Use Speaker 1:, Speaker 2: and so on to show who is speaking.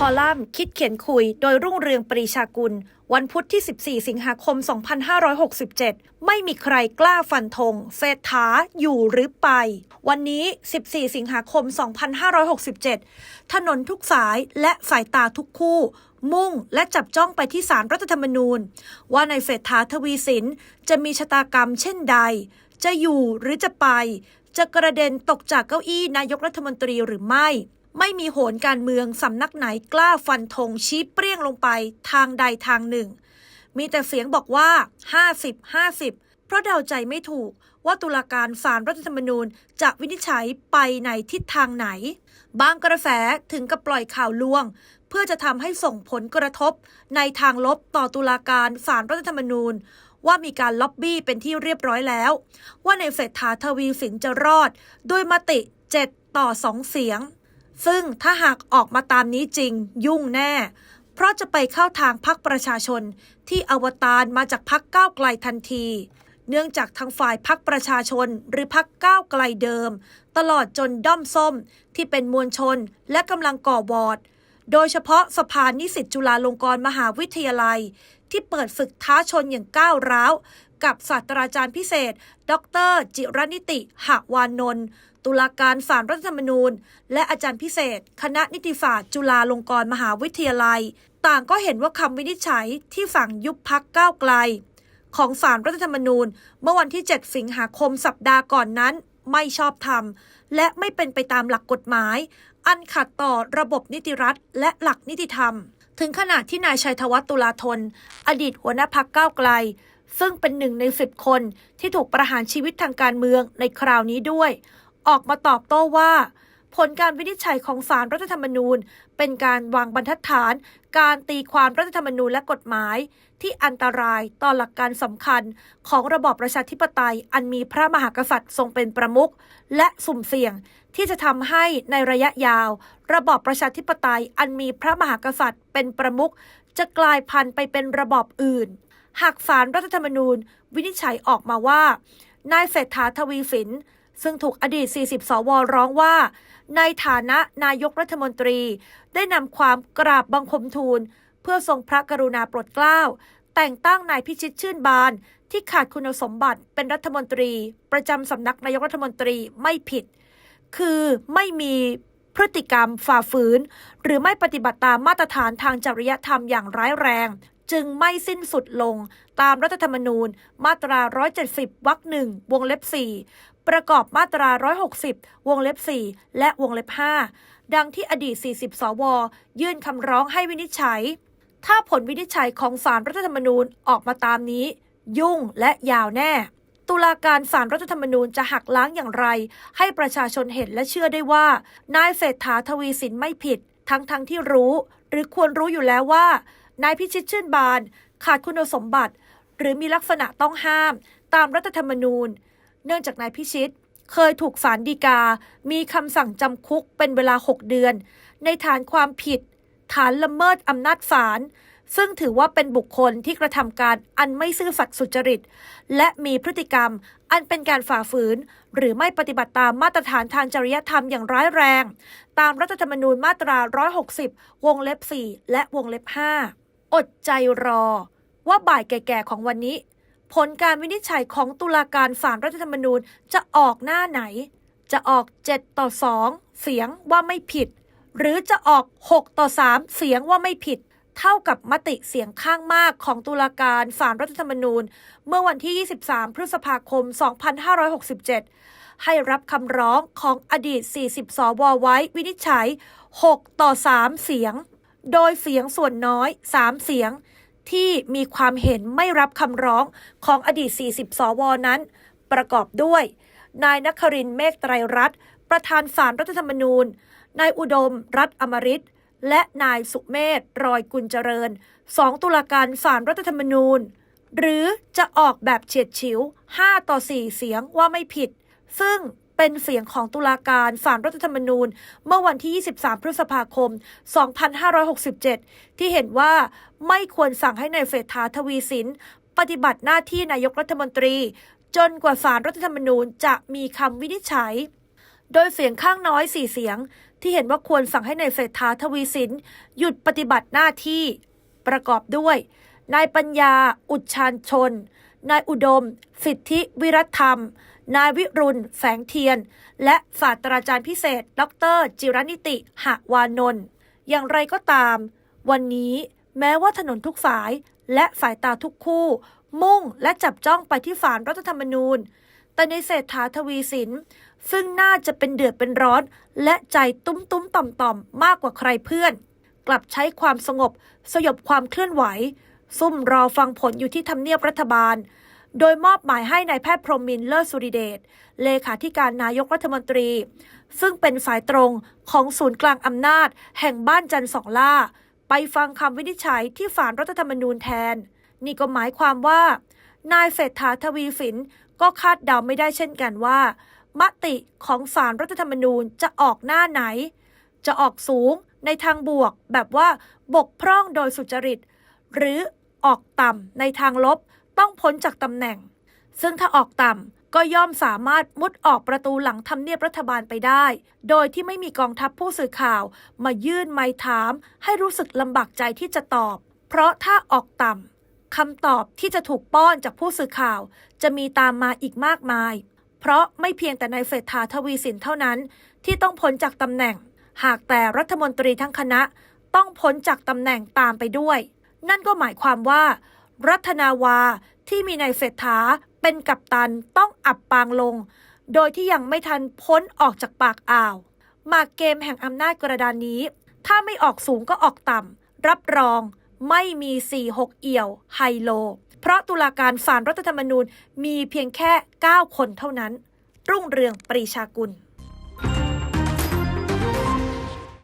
Speaker 1: คอลัมน์คิดเขียนคุย โดยรุ่งเรืองปรีชากุล วันพุธที่ 14 สิงหาคม 2567 ไม่มีใครกล้าฟันธงเศรษฐาอยู่หรือไป วันนี้ 14 สิงหาคม 2567 ถนนทุกสายและสายตาทุกคู่ มุ่งและจับจ้องไปที่สารรัฐธรรมนูญ ว่าในเศรษฐาทวีสินจะมีชะตากรรมเช่นใด จะอยู่หรือจะไป จะกระเด็นตกจากเก้าอี้นายกรัฐมนตรีหรือไม่ ไม่มีโหนการเมืองสำนักไหนกล้าฟันธงชี้เปรี้ยงลงไปทางใดทางหนึ่ง มีแต่เสียงบอกว่า 50 50 เพราะเดาใจไม่ถูกว่าตุลาการศาลรรัฐธรรมนูญจะวินิจฉัยไปในทิศทางไหน บางกระแสถึงกับปล่อยข่าวลวง เพื่อจะทำให้ส่งผลกระทบในทางลบต่อตุลาการศาลรรัฐธรรมนูญว่ามีการล็อบบี้เป็นที่เรียบร้อยแล้ว ว่าในเศรษฐาทวีสินจะรอดโดยมติ 7 ต่อ 2 เสียง ซึ่งถ้าหากออกมาตามนี้จริงยุ่งแน่ เพราะจะไปเข้าทางพักประชาชนที่อวตารมาจากพักก้าวไกลทันที เนื่องจากทางฝ่ายพักประชาชนหรือพักก้าวไกลเดิม ตลอดจนด้อมส้มที่เป็นมวลชนและกำลังก่อวอร์ดโดยเฉพาะสภานิสิตจุฬาลงกรณ์มหาวิทยาลัย ที่เปิดฝึกท้าชนอย่างก้าวร้าว กับศาสตราจารย์พิเศษ ดร จิรนิติหวานนท์ ตุลาการศาลรัฐธรรมนูญ และอาจารย์พิเศษ คณะนิติศาสตร์จุฬาลงกรณ์มหาวิทยาลัย ต่างก็เห็นว่าคำวินิจฉัยที่สั่งยุบพักก้าวไกล ของศาลรัฐธรรมนูญ เมื่อวันที่ 7 สิงหาคมสัปดาห์ก่อนนั้น ไม่ชอบธรรม และไม่เป็นไปตามหลักกฎหมาย อันขัดต่อระบบนิติรัฐ และหลักนิติธรรม ถึงขนาดที่นายชัยธวัฒน์ตุลาธน อดีตหัวหน้าพักก้าวไกลซึ่งเป็นหนึ่งในสิบคนที่ถูกประหารชีวิตทางการเมืองในคราวนี้ด้วย ออกมาตอบโต้ว่า ผลการวินิจฉัยของศาลรรัฐธรรมนูญ เป็นการวางบรรทัดฐาน การตีความรัฐธรรมนูญและกฎหมาย ที่อันตรายต่อหลักการสำคัญของระบอบประชาธิปไตย อันมีพระมหากษัตริย์ทรงเป็นประมุขและสุ่มเสี่ยงที่จะทำให้ในระยะยาว ระบอบประชาธิปไตย อันมีพระมหากษัตริย์เป็นประมุขจะกลายพันธุ์ไปเป็นระบอบอื่น หากศาลรัฐธรรมนูญ วินิจฉัยออกมาว่า นายเศรษฐาทวีสิน ซึ่งถูกอดีต 40 สวร้องว่า ในฐานะนายกรัฐมนตรี ได้นำความกราบบังคมทูล เพื่อทรงพระกรุณาโปรดเกล้า แต่งตั้งนายพิชิตชื่นบาน ที่ขาดคุณสมบัติเป็นรัฐมนตรี ประจำสำนักนายกรัฐมนตรีไม่ผิด คือไม่มีพฤติกรรมฝ่าฝืน หรือไม่ปฏิบัติตามมาตรฐานทางจริยธรรมอย่างร้ายแรง จึงไม่สิ้นสุดลงตามรัฐธรรมนูญมาตรา 170 วรรคหนึ่งวงเล็บ 4 ประกอบมาตรา 160 วงเล็บ 4 และวงเล็บ 5 ดังที่อดีต 40 สว ยื่นคำร้องให้วินิจฉัย ถ้าผลวินิจฉัยของศาลรรัฐธรรมนูญออกมาตามนี้ ยุ่งและยาวแน่ตุลาการศาลรรัฐธรรมนูญจะหักล้างอย่างไร ให้ประชาชนเห็นและเชื่อได้ว่า นายเศรษฐาทวีสินไม่ผิด ทั้งทั้งที่รู้ หรือควรรู้อยู่แล้วว่า นายพิชิตชื่นบาน ขาดคุณสมบัติ หรือมีลักษณะต้องห้ามตามรัฐธรรมนูญ เนื่องจากนายพิชิตเคยถูกศาลฎีกา มีคำสั่งจำคุกเป็นเวลา 6 เดือน ในฐานความผิด ฐานละเมิดอำนาจศาล ซึ่งถือว่าเป็นบุคคลที่กระทำการอันไม่ซื่อสัตย์สุจริต และมีพฤติกรรมอันเป็นการฝ่าฝืน หรือไม่ปฏิบัติตามมาตรฐานทางจริยธรรมอย่างร้ายแรง ตามรัฐธรรมนูญมาตรา 160 วงเล็บ 4 และวงเล็บ 5 อดใจรอ ว่าบ่ายแก่ๆของวันนี้ ผลการวินิจฉัยของตุลาการศาลรรัฐธรรมนูญจะออกหน้าไหน จะออก 7 ต่อ 2 เสียงว่าไม่ผิด หรือจะออก 6 ต่อ 3 เสียงว่าไม่ผิด เท่ากับมติเสียงข้างมากของตุลาการศาลรรัฐธรรมนูญ เมื่อวันที่ 23 พฤษภาคม 2567ให้รับคำร้องของอดีต 40 สวไว้วินิจฉัย 6 ต่อ 3 เสียง โดยเสียงส่วนน้อย 3 เสียงที่มีความเห็นไม่รับคำร้องของอดีต 40 สวนั้น ประกอบด้วย นายนครินทร์เมฆไตรรัตน์ประธานศาลรัฐธรรมนูญ นายอุดมรัฐอมริตและนายสุเมธรอยกุลเจริญสองตุลาการศาลรัฐธรรมนูญ หรือจะออกแบบเฉียดฉิว 5 ต่อ 4 เสียงว่าไม่ผิด ซึ่ง เป็นเสียงของตุลาการศาลรรัฐธรรมนูญ เมื่อวันที่ 23 พฤษภาคม 2567 ที่เห็นว่าไม่ควรสั่งให้นายเศรษฐาทวีสิน ปฏิบัติหน้าที่นายกรัฐมนตรี จนกว่าศาลรัฐธรรมนูญจะมีคำวินิจฉัย โดยเสียงข้างน้อย 4 เสียง ที่เห็นว่าควรสั่งให้ในายเศรษฐาทวีสิน หยุดปฏิบัติหน้าที่ ประกอบด้วยนายปัญญา อุดชานชน นายอุดม สิทธิวิรัตธรรม นายวิรุณแสงเทียน และศาสตราจารย์พิเศษ ดร จิรนิติหวานนท์อย่างไรก็ตาม วันนี้แม้ว่าถนนทุกสายและสายตาทุกคู่ มุ่งและจับจ้องไปที่ศาลรัฐธรรมนูญ แต่ในเศรษฐาทวีสิน ซึ่งน่าจะเป็นเดือดเป็นร้อน และใจตุ้มตุ้มต่อมต่อมๆมากกว่าใครเพื่อน กลับใช้ความสงบ สยบความเคลื่อนไหว ซุ่มรอฟังผลอยู่ที่ทำเนียบรัฐบาล โดยมอบหมายให้นายแพทย์พรหมินเลิศสุริเดช เลขาธิการนายกรัฐมนตรี ซึ่งเป็นสายตรงของศูนย์กลางอำนาจ แห่งบ้านจันทร์สองล่า ไปฟังคำวินิจฉัยที่ศาลรัฐธรรมนูญแทน นี่ก็หมายความว่า นายเศรษฐาทวีสินก็คาดเดาไม่ได้เช่นกันว่า มติของศาลรัฐธรรมนูญจะออกหน้าไหน จะออกสูงในทางบวกแบบว่าบกพร่องโดยสุจริต หรือออกต่ำในทางลบ ต้องพ้นจากตำแหน่ง ซึ่งถ้าออกต่ำก็ย่อมสามารถมุดออกประตูหลังทำเนียบรัฐบาลไปได้ โดยที่ไม่มีกองทัพผู้สื่อข่าว มายื่นไม้ถาม ให้รู้สึกลำบากใจที่จะตอบ เพราะถ้าออกต่ำคำตอบที่จะถูกป้อนจากผู้สื่อข่าว จะมีตามมาอีกมากมาย เพราะไม่เพียงแต่นายเศรษฐาทวีสินเท่านั้น ที่ต้องพ้นจากตำแหน่ง หากแต่รัฐมนตรีทั้งคณะ ต้องพ้นจากตำแหน่งตามไปด้วย นั่นก็หมายความว่า รัฐนาวาที่มีนายเศรษฐาเป็นกัปตันต้องอับปางลง โดยที่ยังไม่ทันพ้นออกจากปากอ่าว มากเกมแห่งอำนาจกระดานนี้ ถ้าไม่ออกสูงก็ออกต่ำ รับรองไม่มี 4-6 เอี่ยวไฮโล เพราะตุลาการศาลรัฐธรรมนูญมีเพียงแค่ 9 คนเท่านั้น รุ่งเรืองปรีชากุล